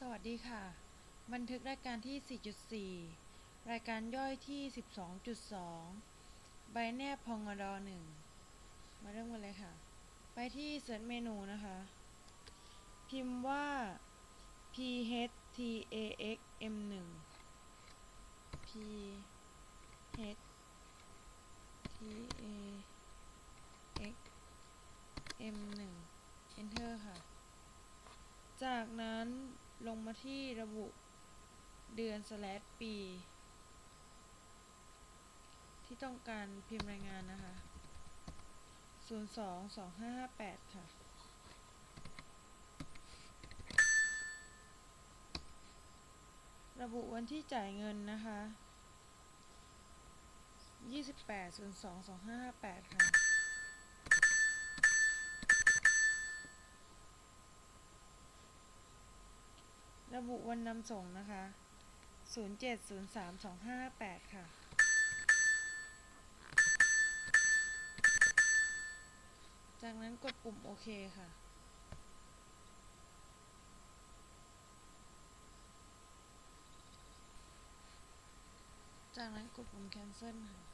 สวัสดีค่ะ บันทึกรายการที่ 4.4 รายการย่อยที่ 12.2 ใบแนบพองอดอหนึ่งมาเริ่มกันเลยค่ะ ไปที่เสิร์ชเมนูนะคะ พิมพ์ว่า p h t a x m 1 p h t a x m 1 enter ค่ะ จากนั้น ลงมาที่ระบุเดือน slash ปี ที่ต้องการพิมพ์รายงานนะคะ 022558 ค่ะระบุวันที่จ่ายเงินนะคะ 28.02.2558 ค่ะ ระบุวันนำส่งนะคะ 0703258 ค่ะจากนั้นกดปุ่มโอเคค่ะ จากนั้นกดปุ่ม cancel ค่ะ